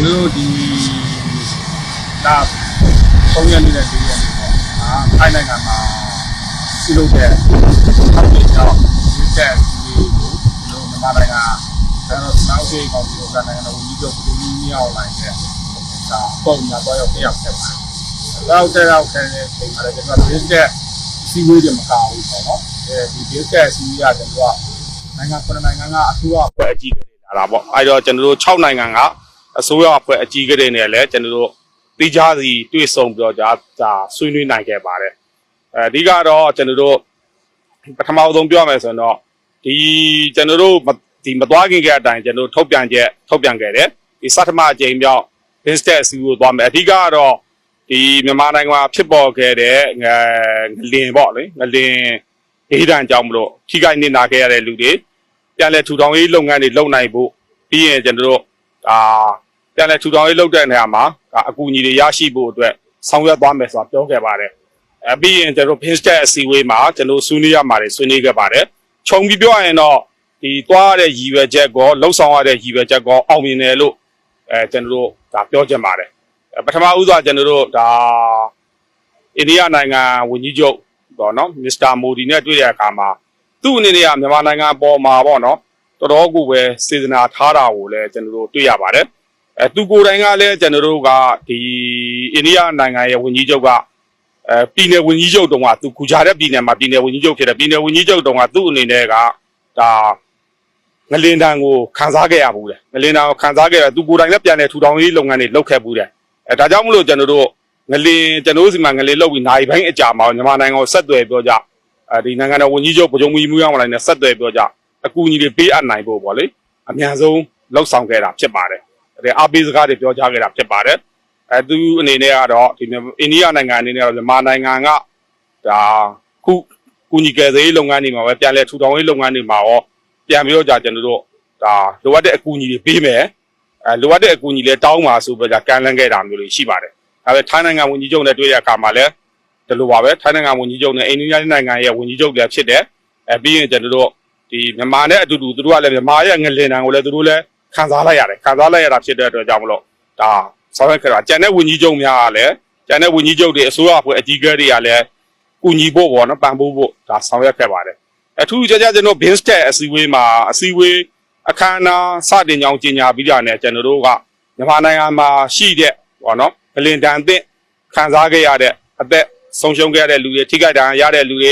ကျွန်တော်တို့ဒီဒါပုံရနေတဲ့ဒီရနေပေါ့အာထိုင်းနိုင်ငံမှာပြုလုပ်တဲ့အောက်ပြည်ကြောင့်ဒီတဲ့ဒီကိုကျွန်တော်မြန်မာနိုင်ငံကျွန်တော်စောင်းကြီးကောင်ဒီကနိုင်ငံတော်ဝန်ကြီးချုပ်ကိုကြီးမြောက်လိုက်တဲ့ဒါပုံညာတော့ရောက်တဲ့ရောက်ခဲ့ပါတယ်။တော့တဲ့ရောက်ခဲ့တဲ့ချိန်မှာလည်းကျွန်တော်ဒီတဲ့စီဝေးတွေမကောင်းဘူးပေါ့နော်။အဲဒီဒီတဲ့စီဝေးရတယ်ကျွန်တော်နိုင်ငံခုနိုင်ငံကအထူးအဖွဲ့အကြီးကြီးလာတာပေါ့။အဲတော့ကျွန်တော်တို့6နိုင်ငံက အစိုးရအဖွဲ့အကြီးကြီးနဲ့လည်းကျွန်တော်တို့တိကျစီတွေ့ဆုံပြီးတော့ဒါဒါဆွေးနွေးနိုင်ခဲ့ပါတယ်။အဓိကတော့ကျွန်တော်တို့ပထမဆုံးပြောမယ်ဆိုရင်တော့ဒီကျွန်တော်တို့ဒီမသွားခင်ကအတိုင်းကျွန်တော်တို့ထုတ်ပြန်ချက်ထုတ်ပြန်ခဲ့တယ်။ဒီစထမအကြိမ်မြောက် business စီကိုသွားမယ်အဓိကကတော့ဒီမြန်မာနိုင်ငံမှာဖြစ်ပေါ်ခဲ့တဲ့ငလင်ပေါ့လေငလင်ဒေသအကြောင်းမလို့ထိခိုက်နေနာခဲ့ရတဲ့လူတွေပြန်လဲထူထောင်ရေးလုပ်ငန်းတွေလုပ်နိုင်ဖို့ပြီးရင်ကျွန်တော်တို့ ဒါပြန်လဲထူထောင်ရေးလုပ်တဲ့နေရာမှာဒါအကူအညီတွေရရှိဖို့အတွက်ဆောင်ရွက်သွားမယ်ဆိုတာပြောခဲ့ပါတယ်အဲပြီးရင်ကျွန်တော်တို့ business အစည်းအဝေးမှာကျွန်တော်ဆွေးနွေးရမှာတွေဆွေးနွေးခဲ့ပါတယ်ခြုံပြီးပြောရရင်တော့ဒီသွားရတဲ့ရည်ရွယ်ချက်ကောလှုပ်ဆောင်ရတဲ့ရည်ရွယ်ချက်ကောအောင်မြင်တယ်လို့အဲကျွန်တော်တို့ဒါပြောချင်ပါတယ်ပထမဦးစွာကျွန်တော်တို့ဒါအိန္ဒိယနိုင်ငံဝန်ကြီးချုပ်ပေါ့နော်မစ္စတာမိုဒီနဲ့တွေ့တဲ့အခါမှာသူ့အနေနဲ့ကမြန်မာနိုင်ငံအပေါ်မှာပေါ့နော် တော်တော်ကိုပဲစေတနာထားတာကိုလည်းကျွန်တော်တို့တွေ့ရပါတယ်အဲသူကိုယ်တိုင်ကလည်းကျွန်တော်တို့ကဒီအိန္ဒိယနိုင်ငံရဲ့ဝန်ကြီးချုပ်ကအဲပြည်နယ်ဝန်ကြီးချုပ်တုန်းကသူကူချတဲ့ပြည်နယ်မှာပြည်နယ်ဝန်ကြီးချုပ်ဖြစ်တယ်ပြည်နယ်ဝန်ကြီးချုပ်တုန်းကသူ့အနေနဲ့ကဒါငလင်တန်ကိုခန်းစားခဲ့ရဘူးလေငလင်တန်ကိုခန်းစားခဲ့ရသူကိုယ်တိုင်လည်းပြန်လည်ထူထောင်ရေးလုပ်ငန်းတွေလုပ်ခဲ့ဘူးတယ်အဲဒါကြောင့်မလို့ကျွန်တော်တို့ငလင်ကျွန်တော်တို့စီမှာငလင်လုပ်ပြီးနိုင်ပိုင်းအကြာမှာမြန်မာနိုင်ငံကိုဆက်သွယ်ပြောကြအဲဒီနိုင်ငံတော်ဝန်ကြီးချုပ်ဗိုလ်ချုပ်မူကြီးမူရအောင်လိုက်နဲ့ဆက်သွယ်ပြောကြ အကူအညီတွေပေးအပ်နိုင်ဖို့ပေါ့လေအများဆုံးလှုပ်ဆောင်ခဲ့တာဖြစ်ပါတယ်အဲအားပေးစကားတွေပြောကြားခဲ့တာဖြစ်ပါတယ်အဲသူအနေနဲ့ကတော့ဒီအိန္ဒိယနိုင်ငံအနေနဲ့ကတော့မြန်မာနိုင်ငံကဒါခုကူညီကယ်ဆယ်ရေးလုပ်ငန်းတွေမှာပဲပြန်လည်ထူထောင်ရေးလုပ်ငန်းတွေမှာရောပြန်ပြီးတော့ကြာကျွန်တော်တို့ဒါလိုအပ်တဲ့အကူအညီတွေပေးမယ်အဲလိုအပ်တဲ့အကူအညီလည်းတောင်းပါဆိုပြီးတော့ကန်လန်းခဲ့တာမျိုးတွေရှိပါတယ်ဒါပေမဲ့ထိုင်းနိုင်ငံဝန်ကြီးချုပ်နဲ့တွေ့တဲ့အခါမှာလည်းဒီလိုပါပဲထိုင်းနိုင်ငံဝန်ကြီးချုပ်နဲ့အိန္ဒိယနိုင်ငံရဲ့ဝန်ကြီးချုပ်လည်းဖြစ်တယ်အဲပြီးရင်ကျွန်တော်တို့ ဒီမြန်မာနဲ့အတူတူသူတို့ကလည်းမြန်မာရဲ့ငလင်တန်ကိုလည်းသူတို့လည်းခံစားလိုက်ရတယ်ခံစားလိုက်ရတာဖြစ်တဲ့အတွက်ကြောင့်မလို့ဒါဆောင်ရွက်ခဲ့တာကျန်တဲ့ဝန်ကြီးချုပ်များကလည်းကျန်တဲ့ဝန်ကြီးချုပ်တွေအစိုးရအဖွဲ့အကြီးအကဲတွေကလည်းကူညီဖို့ပေါ့နော်ပံ့ပိုးဖို့ဒါဆောင်ရွက်ခဲ့ပါတယ်အထူးကြကြကျွန်တော် bin stat အစည်းအဝေးမှာအစည်းအဝေးအခမ်းအနားစတင်ကြောင်းကြီးညာပြီးတာနဲ့ကျွန်တော်တို့ကမြန်မာနိုင်ငံမှာရှိတဲ့ပေါ့နော်ဂလင်တန်အသင့်ခံစားခဲ့ရတဲ့အသက်ဆုံးရှုံးခဲ့ရတဲ့လူတွေထိခိုက်ဒဏ်ရာရတဲ့လူတွေ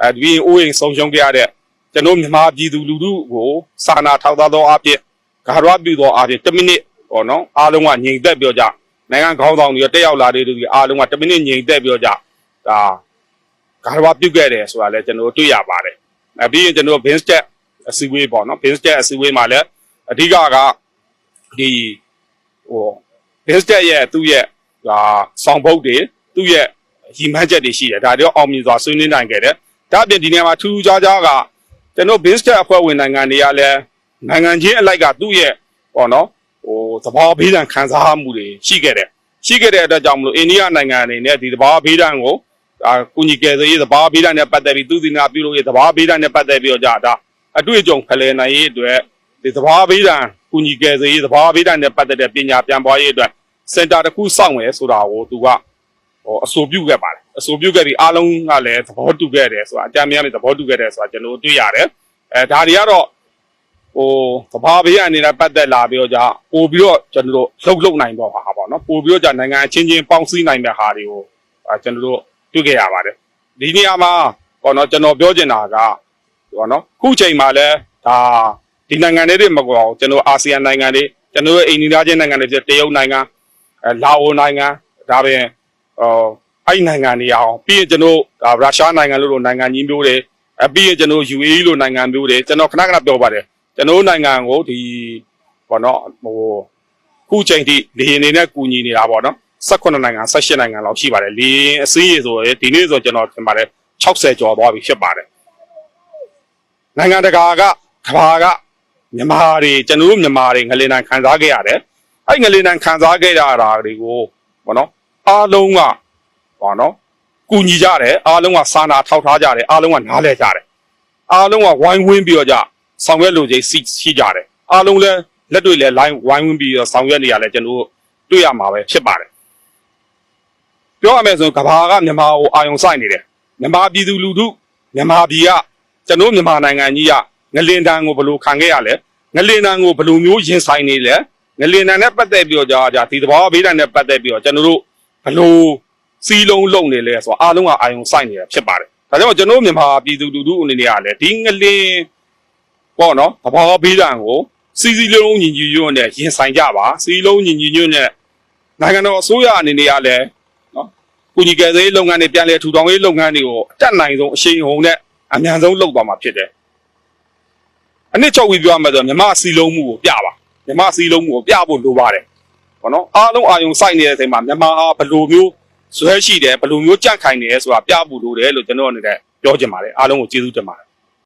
အဲဒီအိုးအိမ်ဆုံးရှုံးခဲ့ရတဲ့ ကျွန်တော်မြန်မာပြည်သူလူထုကိုစာနာထောက်ထားသောအဖြစ်ဂါရဝပြုသောအဖြစ်10မိနစ်ပေါ့နော်အားလုံးကညီသက်ပြောကြနိုင်ငံခေါင်းဆောင်တွေတက်ရောက်လာတဲ့လူတွေအားလုံးက10မိနစ်ညီသက်ပြောကြဒါဂါရဝပြုခဲ့တယ်ဆိုတာလည်းကျွန်တော်တွေ့ရပါတယ်အဲပြီးရင်ကျွန်တော် bin step အစည်းအဝေးပေါ့နော် bin step အစည်းအဝေးမှာလည်းအဓိကကဒီဟို bin step ရဲ့သူ့ရဲ့ဒါဆောင်ပုတ်တွေသူ့ရဲ့ရည်မှန်းချက်တွေရှိတယ်ဒါတွေအောင်မြင်စွာဆွေးနွေးနိုင်ခဲ့တယ်ဒါအပြင်ဒီနေရာမှာထူးထူးခြားခြားက ကျွန်တော် bin step အဖွဲ့ဝင်နိုင်ငံတွေကလည်းနိုင်ငံချင်းအလိုက်ကသူ့ရဲ့ပေါ့နော်ဟိုသဘာဝဘေးဒဏ်ခံစားမှုတွေရှိခဲ့တယ်ရှိခဲ့တဲ့အတွက်ကြောင့်မလို့အိန္ဒိယနိုင်ငံအနေနဲ့ဒီသဘာဝဘေးဒဏ်ကိုဒါကုညီကယ်ဆယ်ရေးသဘာဝဘေးဒဏ်နဲ့ပတ်သက်ပြီးသူစီနာပြုလို့ရသဘာဝဘေးဒဏ်နဲ့ပတ်သက်ပြီးတော့ကြာဒါအတွေ့အကြုံဖလှယ်နိုင်ရေးအတွက်ဒီသဘာဝဘေးဒဏ်ကုညီကယ်ဆယ်ရေးသဘာဝဘေးဒဏ်နဲ့ပတ်သက်တဲ့ပညာပြန်ပွားရေးအတွက်စင်တာတစ်ခုစောင့်မယ်ဆိုတာကိုသူက ဟိုအဆိုပြုခဲ့ပါတယ်အဆိုပြုခဲ့ပြီးအားလုံးကလည်းသဘောတူခဲ့တယ်ဆိုတာအကြမ်းများလည်းသဘောတူခဲ့တယ်ဆိုတာကျွန်တော်တွေ့ရတယ်အဲဒါတွေကတော့ဟိုသဘာဝဘေးအနေနဲ့ပတ်သက်လာပြီးတော့ကြာပို့ပြီးတော့ကျွန်တော်တို့လှုပ်လှုပ်နိုင်တော့ပါဟာပေါ့နော်ပို့ပြီးတော့ကြာနိုင်ငံအချင်းချင်းပေါင်းစည်းနိုင်တဲ့ဟာတွေကိုအဲကျွန်တော်တို့တွေ့ခဲ့ရပါတယ်ဒီနေရာမှာပေါ့နော်ကျွန်တော်ပြောချင်တာကပေါ့နော်ခုချိန်မှာလဲဒါဒီနိုင်ငံတွေမကောကျွန်တော်အာဆီယံနိုင်ငံတွေကျွန်တော်ရဲ့အိန္ဒိယချင်းနိုင်ငံတွေဖြစ်တရုတ်နိုင်ငံအဲလာအိုနိုင်ငံဒါပြင်ဟော အဲ့နိုင်ငံတွေအောင်ပြီးရင်ကျွန်တော်ဒါရုရှားနိုင်ငံလို့လို့နိုင်ငံကြီးမျိုးတွေအပြီးရင်ကျွန်တော် UAE လို့နိုင်ငံမျိုးတွေကျွန်တော်ခဏခဏပြောပါတယ်ကျွန်တော်နိုင်ငံကိုဒီပေါ့နော်ဟိုခုချိန်ထိလေရင်နေနဲ့ကူညီနေတာပေါ့နော်18နိုင်ငံ18နိုင်ငံလောက်ရှိပါတယ်လေရင်အစည်းအရေဆိုရယ်ဒီနေ့ဆိုကျွန်တော်ထင်ပါတယ်60ကျော်သွားပြီဖြစ်ပါတယ်နိုင်ငံတကာကကဘာကမြန်မာတွေကျွန်တော်တို့မြန်မာတွေငလင်တန်ခံစားခဲ့ရတယ်အဲ့ငလင်တန်ခံစားခဲ့ရတာတွေကိုပေါ့နော် အားလုံးကပေါ့နော်ကူညီကြတယ်အားလုံးကစာနာထောက်ထားကြတယ်အားလုံးကနားလဲကြတယ်အားလုံးကဝိုင်းဝန်းပြီးတော့ကြဆောင်ရွက်လို့ချင်းရှိကြတယ်အားလုံးလဲလက်တွေ့လဲ line ဝိုင်းဝန်းပြီးတော့ဆောင်ရွက်နေရလဲကျွန်တော်တို့တွေ့ရမှာပဲဖြစ်ပါတယ်ပြောရမယ်ဆိုရင်ကဘာကမြန်မာကိုအာယုံဆိုင်နေတယ်မြန်မာပြည်သူလူထုမြန်မာပြည်ကကျွန်တော်မြန်မာနိုင်ငံကြီးကငလင်တန်းကိုဘယ်လိုခံခဲ့ရလဲငလင်တန်းကိုဘယ်လိုမျိုးရင်ဆိုင်နေလဲငလင်တန်းနဲ့ပတ်သက်ပြီးတော့ကြာကြာဒီသဘောဘေးတန်းနဲ့ပတ်သက်ပြီးတော့ကျွန်တော်တို့ ဘယ်လိုစီးလုံးလုံနေလဲဆိုတော့အားလုံးကအာယုံဆိုင်နေတာဖြစ်ပါတယ်ဒါကြောင့်ကျွန်တော်မြန်မာပြည်သူလူထုအနေနဲ့ကလည်းဒီငလင်ပေါ့နော်သဘောဘေးတန်းကိုစီစီလုံးလုံးညီညီညွတ်နဲ့ရင်ဆိုင်ကြပါစီလုံးညီညီညွတ်နဲ့နိုင်ငံတော်အစိုးရအနေနဲ့ကလည်းကုညီကယ်ဆယ်ရေးလုပ်ငန်းတွေပြန်လည်ထူထောင်ရေးလုပ်ငန်းတွေကိုအတက်နိုင်ဆုံးအရှိန်ဟုန်နဲ့အမြန်ဆုံးလုပ်သွားမှာဖြစ်တယ်။အနည်းချုပ်ပြီးပြောရမယ်ဆိုတော့မြမစီလုံးမှုကိုပြပါမြမစီလုံးမှုကိုပြဖို့လိုပါတယ်။ ဘောနော်အားလုံးအာယုံစိုက်နေတဲ့အချိန်မှာမြမဟာဘယ်လိုမျိုးဇွဲရှိတယ်ဘယ်လိုမျိုးကြန့်ခိုင်နေလဲဆိုတာပြဖို့လိုတယ်လို့ကျွန်တော်အနေနဲ့ပြောချင်ပါတယ်အားလုံးကိုကျေးဇူးတင်ပါတယ်